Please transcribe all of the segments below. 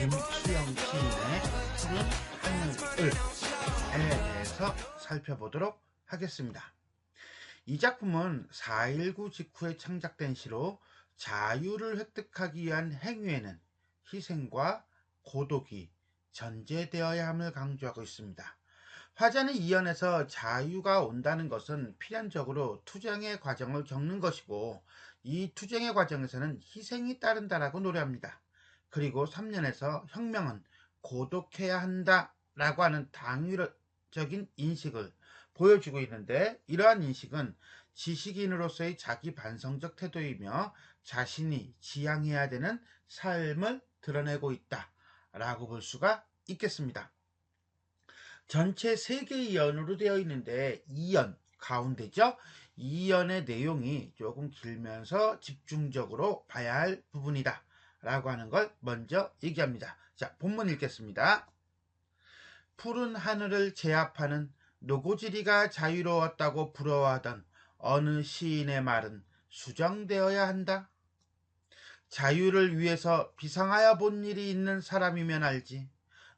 김수영 시인의 푸른 하늘을에 대해서 살펴보도록 하겠습니다. 이 작품은 4.19 직후에 창작된 시로 자유를 획득하기 위한 행위에는 희생과 고독이 전제되어야 함을 강조하고 있습니다. 화자는 이연에서 자유가 온다는 것은 필연적으로 투쟁의 과정을 겪는 것이고 이 투쟁의 과정에서는 희생이 따른다라고 노래합니다. 그리고 3년에서 혁명은 고독해야 한다라고 하는 당위적인 인식을 보여주고 있는데 이러한 인식은 지식인으로서의 자기 반성적 태도이며 자신이 지향해야 되는 삶을 드러내고 있다라고 볼 수가 있겠습니다. 전체 3개의 연으로 되어 있는데 2연 가운데죠. 2연의 내용이 조금 길면서 집중적으로 봐야 할 부분이다. 라고 하는 걸 먼저 얘기합니다. 자, 본문 읽겠습니다. 푸른 하늘을 제압하는 노고지리가 자유로웠다고 부러워하던 어느 시인의 말은 수정되어야 한다. 자유를 위해서 비상하여 본 일이 있는 사람이면 알지.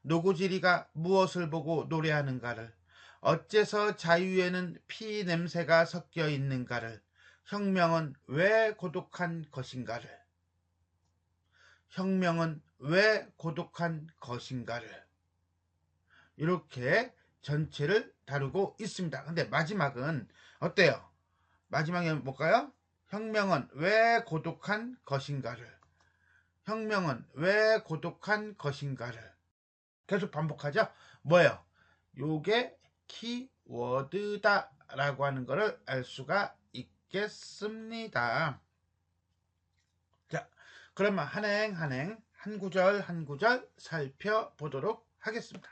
노고지리가 무엇을 보고 노래하는가를, 어째서 자유에는 피 냄새가 섞여 있는가를, 혁명은 왜 고독한 것인가를, 혁명은 왜 고독한 것인가를, 이렇게 전체를 다루고 있습니다. 근데 마지막은 어때요? 마지막에 뭘까요? 혁명은 왜 고독한 것인가를, 혁명은 왜 고독한 것인가를, 계속 반복하죠. 뭐예요? 요게 키워드다 라고 하는 것을 알 수가 있겠습니다. 자, 그러면 한행 한행 한 구절 한 구절 살펴보도록 하겠습니다.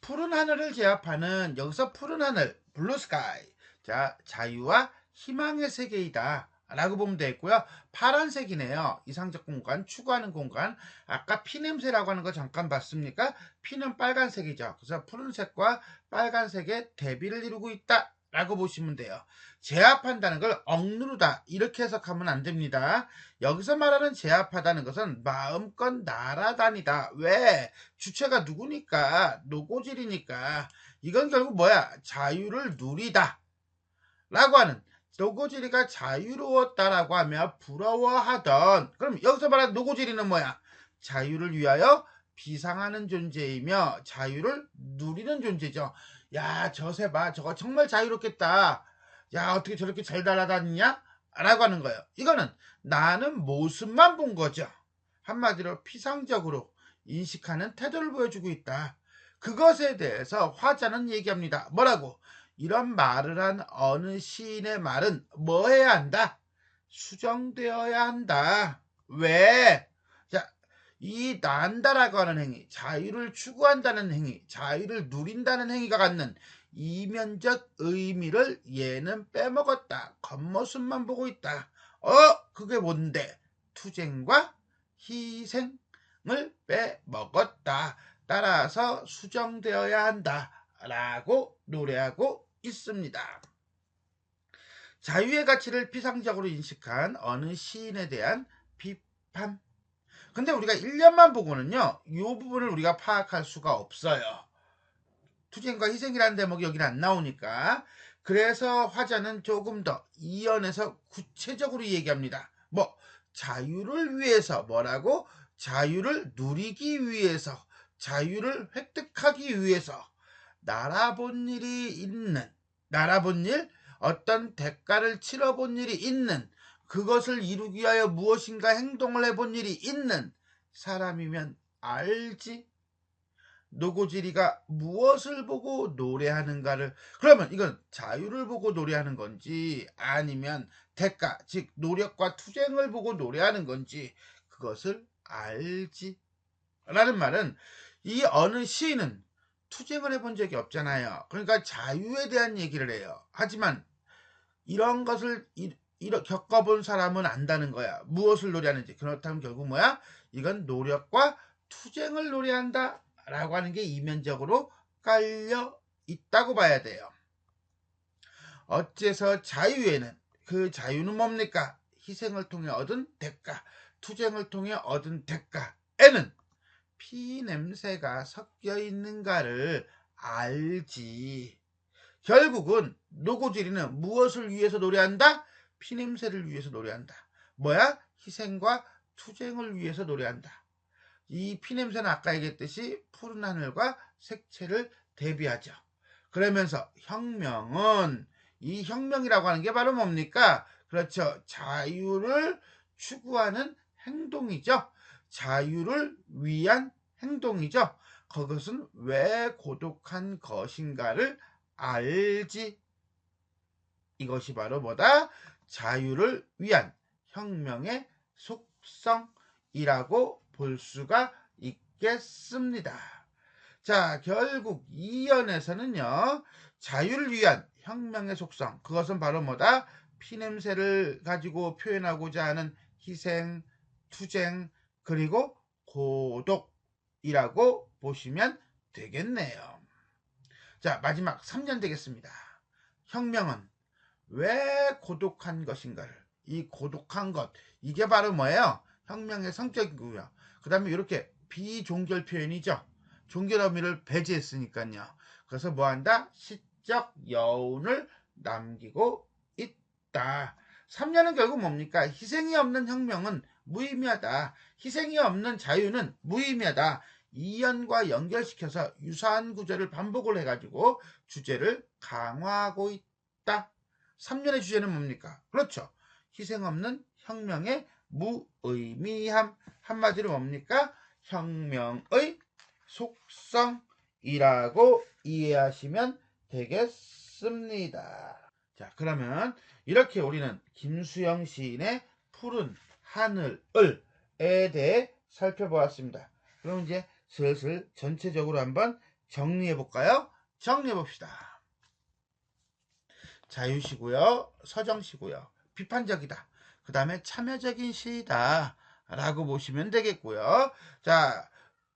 푸른 하늘을 제압하는 여기서 푸른 하늘 블루 스카이 자 자유와 희망의 세계이다 라고 보면 되겠고요. 파란색이네요. 이상적 공간, 추구하는 공간. 아까 피 냄새라고 하는 거 잠깐 봤습니까? 피는 빨간색이죠. 그래서 푸른색과 빨간색의 대비를 이루고 있다. 라고 보시면 돼요. 제압한다는 걸 억누르다. 이렇게 해석하면 안 됩니다. 여기서 말하는 제압하다는 것은 마음껏 날아다니다. 왜? 주체가 누구니까? 노고질이니까. 이건 결국 뭐야? 자유를 누리다. 라고 하는 노고지리가 자유로웠다라고 하며 부러워하던 그럼 여기서 말하는 노고지리는 뭐야? 자유를 위하여 비상하는 존재이며 자유를 누리는 존재죠. 야, 저새 봐. 저거 정말 자유롭겠다. 야, 어떻게 저렇게 잘 날아다니냐? 라고 하는 거예요. 이거는 나는 모습만 본 거죠. 한마디로 피상적으로 인식하는 태도를 보여주고 있다. 그것에 대해서 화자는 얘기합니다. 뭐라고? 이런 말을 한 어느 시인의 말은 뭐 해야 한다? 수정되어야 한다. 왜? 자, 이 난다라고 하는 행위, 자유를 추구한다는 행위, 자유를 누린다는 행위가 갖는 이면적 의미를 얘는 빼먹었다. 겉모습만 보고 있다. 어, 그게 뭔데? 투쟁과 희생을 빼먹었다. 따라서 수정되어야 한다. 라고 노래하고 있습니다. 자유의 가치를 피상적으로 인식한 어느 시인에 대한 비판. 근데 우리가 1년만 보고는요, 이 부분을 우리가 파악할 수가 없어요. 투쟁과 희생이라는 대목이 여기는 안 나오니까. 그래서 화자는 조금 더 이연에서 구체적으로 얘기합니다. 뭐, 자유를 위해서 뭐라고? 자유를 누리기 위해서, 자유를 획득하기 위해서, 날아본 일이 있는, 날아본 일, 어떤 대가를 치러본 일이 있는, 그것을 이루기 위하여 무엇인가 행동을 해본 일이 있는 사람이면 알지. 노고지리가 무엇을 보고 노래하는가를 그러면 이건 자유를 보고 노래하는 건지 아니면 대가 즉 노력과 투쟁을 보고 노래하는 건지 그것을 알지 라는 말은 이 어느 시인은 투쟁을 해본 적이 없잖아요. 그러니까 자유에 대한 얘기를 해요. 하지만 이런 것을 이렇게 겪어본 사람은 안다는 거야. 무엇을 노래하는지. 그렇다면 결국 뭐야? 이건 노력과 투쟁을 노래한다. 라고 하는 게 이면적으로 깔려 있다고 봐야 돼요. 어째서 자유에는 그 자유는 뭡니까? 희생을 통해 얻은 대가, 투쟁을 통해 얻은 대가에는 피 냄새가 섞여 있는가를 알지. 결국은 노고지리는 무엇을 위해서 노래한다? 피 냄새를 위해서 노래한다. 뭐야? 희생과 투쟁을 위해서 노래한다. 이 피 냄새는 아까 얘기했듯이 푸른 하늘과 색채를 대비하죠. 그러면서 혁명은 이 혁명이라고 하는 게 바로 뭡니까? 그렇죠. 자유를 추구하는 행동이죠. 자유를 위한 행동이죠. 그것은 왜 고독한 것인가를 알지. 이것이 바로 뭐다? 자유를 위한 혁명의 속성이라고 볼 수가 있겠습니다. 자, 결국 이연에서는요, 자유를 위한 혁명의 속성, 그것은 바로 뭐다? 피냄새를 가지고 표현하고자 하는 희생, 투쟁, 그리고 고독이라고 보시면 되겠네요. 자, 마지막 3년 되겠습니다. 혁명은 왜 고독한 것인가를, 이 고독한 것, 이게 바로 뭐예요? 혁명의 성격이고요. 그 다음에 이렇게 비종결 표현이죠. 종결 의미를 배제했으니까요. 그래서 뭐 한다? 시적 여운을 남기고 있다. 3년은 결국 뭡니까? 희생이 없는 혁명은 무의미하다. 희생이 없는 자유는 무의미하다. 이연과 연결시켜서 유사한 구절을 반복을 해가지고 주제를 강화하고 있다. 3년의 주제는 뭡니까? 그렇죠. 희생 없는 혁명의 무의미함. 한마디로 뭡니까? 혁명의 속성이라고 이해하시면 되겠습니다. 자, 그러면 이렇게 우리는 김수영 시인의 푸른 하늘을에 대해 살펴보았습니다. 그럼 이제 슬슬 전체적으로 한번 정리해 볼까요? 정리해 봅시다. 자유시고요. 서정시고요. 비판적이다. 그 다음에 참여적인 시이다. 라고 보시면 되겠고요. 자,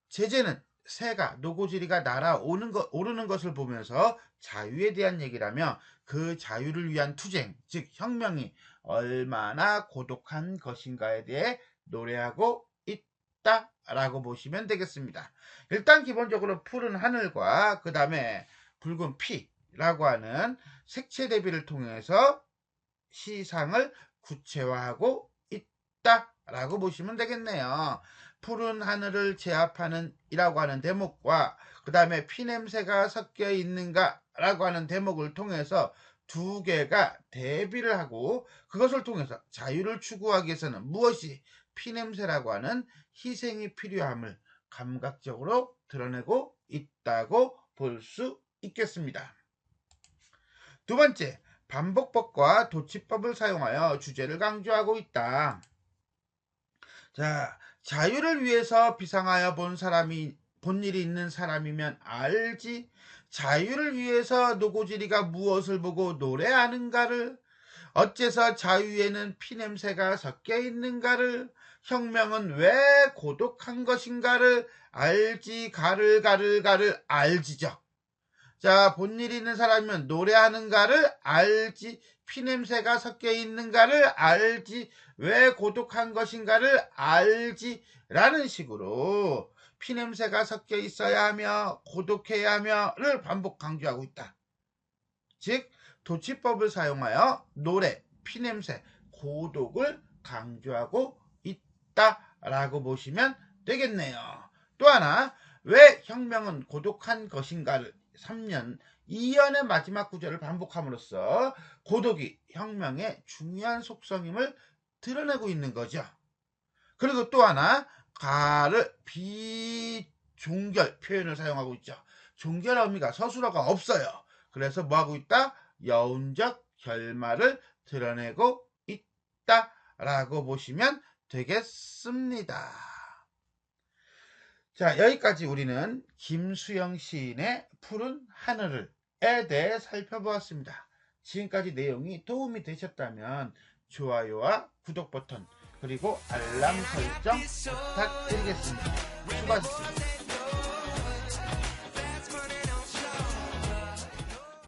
제재는 새가 노고지리가 날아오는 것 오르는 것을 보면서 자유에 대한 얘기라며 그 자유를 위한 투쟁, 즉 혁명이 얼마나 고독한 것인가에 대해 노래하고 있다라고 보시면 되겠습니다. 일단 기본적으로 푸른 하늘과 그 다음에 붉은 피 라고 하는 색채 대비를 통해서 시상을 구체화하고 있다 라고 보시면 되겠네요. 푸른 하늘을 제압하는 이라고 하는 대목과 그 다음에 피냄새가 섞여 있는가 라고 하는 대목을 통해서 두 개가 대비를 하고 그것을 통해서 자유를 추구하기 위해서는 무엇이 피냄새라고 하는 희생이 필요함을 감각적으로 드러내고 있다고 볼 수 있겠습니다. 두 번째, 반복법과 도치법을 사용하여 주제를 강조하고 있다. 자, 자유를 위해서 비상하여 본 사람이 본 일이 있는 사람이면 알지. 자유를 위해서 노고지리가 무엇을 보고 노래하는가를 어째서 자유에는 피냄새가 섞여 있는가를 혁명은 왜 고독한 것인가를 알지 가를 가를 가를 알지죠. 자, 본일 있는 사람이면 노래하는가를 알지 피냄새가 섞여 있는가를 알지 왜 고독한 것인가를 알지 라는 식으로 피냄새가 섞여 있어야 하며 고독해야 하며를 반복 강조하고 있다. 즉 도치법을 사용하여 노래, 피냄새, 고독을 강조하고 있다 라고 보시면 되겠네요. 또 하나 왜 혁명은 고독한 것인가를 3년 2년의 마지막 구절을 반복함으로써 고독이 혁명의 중요한 속성임을 드러내고 있는 거죠. 그리고 또 하나 가를 비종결 표현을 사용하고 있죠. 종결 의미가 서술어가 없어요. 그래서 뭐하고 있다? 여운적 결말을 드러내고 있다라고 보시면 되겠습니다. 자, 여기까지 우리는 김수영 시인의 푸른 하늘을에 대해 살펴보았습니다. 지금까지 내용이 도움이 되셨다면 좋아요와 구독 버튼 그리고 알람 설정 부탁드리겠습니다. 수고하셨습니다.